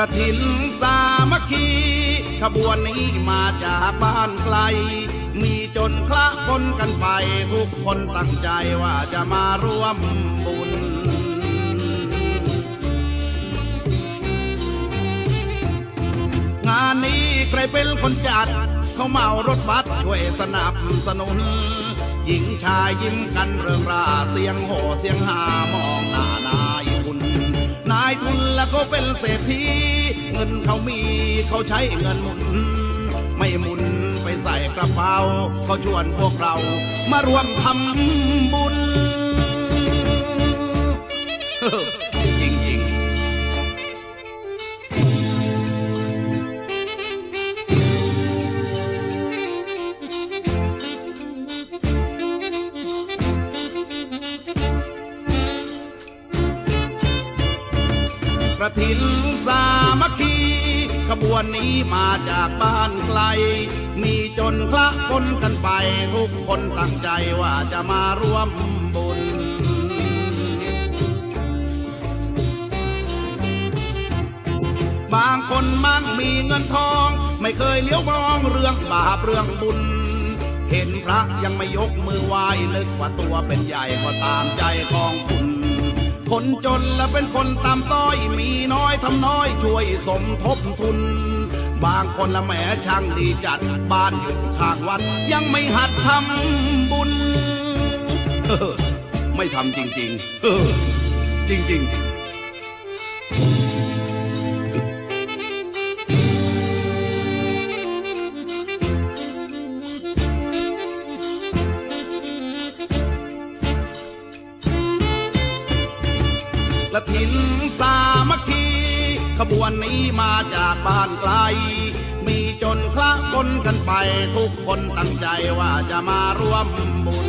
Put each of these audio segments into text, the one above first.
ระถินสามัคคีขบวนนี้มาจากบ้านไกล มีจนคละคนกันไป ทุกคนตั้งใจว่าจะมาร่วมบุญงานนี้ใครเป็นคนจัด เขาเมารถบัสช่วยสนับสนุน หญิงชายยิ้มกันเรื่องราเสียงโห่เสียงหามองหน้านายทุนนายทุนแล้วก็เป็นเศรษฐีเงินเขามีเขาใช้เงินหมุน ไม่หมุนไปใส่กระเป๋าเขาชวนพวกเรา มารวมทำบุญ กระถินสามัคคีขบวนนี้มาจากบ้านไกล มีจนคละคนกันไป ทุกคนตั้งใจว่าจะมาร่วมบุญ บางคนมั่งมีเงินทอง ไม่เคยเลี้ยวมองเรื่องบาปเรื่องบุญ เห็นพระยังไม่ยกมือไหว้นึกว่าตัวเป็นใหญ่ก็ตามใจของคุณ คนจนและเป็นคนตามต้อยมีน้อยทำน้อยช่วยสมทบทุน บางคนละแหมช่างดีจัดบ้านอยู่ข้างวัด ยังไม่หัดทำบุญ ไม่ทำจริง ๆ จริง ๆ กระถินสามัคคีขบวนนี้มาจากบ้านไกล มีจนคละคนกันไป ทุกคนตั้งใจว่าจะมาร่วมบุญ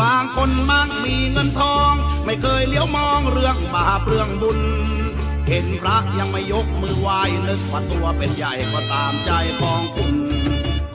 บางคนมั่งมีเงินทอง ไม่เคยเลี้ยวมองเรื่องบาปเรื่องบุญ เห็นพระยังไม่ยกมือไหว้นึกว่าตัวเป็นใหญ่ก็ตามใจของคุณ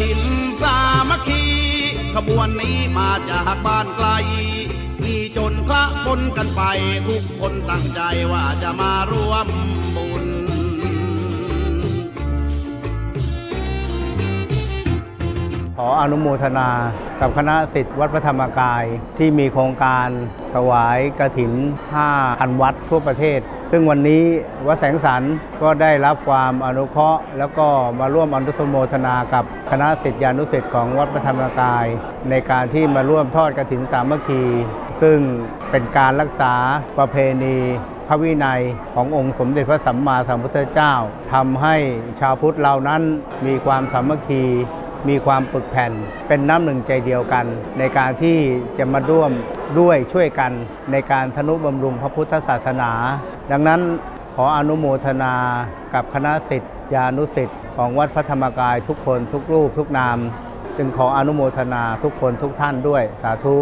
หินสามัคคี ขบวนนี้มาจากบ้านไกล มีจนพระคนกันไป ทุกคนตั้งใจว่าจะมาร่วมบุญ ออนุโมทนา กับคณะสิทธิวัดพระธรรมกาย ที่มีโครงการถวายกระถิน5,000 วัดทั่วประเทศ ซึ่งวันนี้วัดแสงสรรก็ได้รับความอนุเคราะห์ แล้วก็มาร่วมอนุโมทนากับคณะสิทธิานุสิทธิ์ของวัดพระธรรมกาย ในการที่มาร่วมทอดกระถินสามัคคี ซึ่งเป็นการรักษาประเพณีพระวินัยขององค์สมเด็จพระสัมมาสัมพุทธเจ้าทำให้ชาวพุทธเรานั้นมีความสามัคคี มีความปึกแผ่น เป็นน้ำหนึ่งใจเดียวกัน ในการที่จะมาร่วมด้วยช่วยกันในการทนุบำรุงพระพุทธศาสนา ดังนั้นขออนุโมทนากับคณะสิทธิานุสิทธิ์ของวัดพระธรรมกายทุกคนทุกรูปทุกนาม จึงขออนุโมทนาทุกคนทุกท่านด้วยสาธุ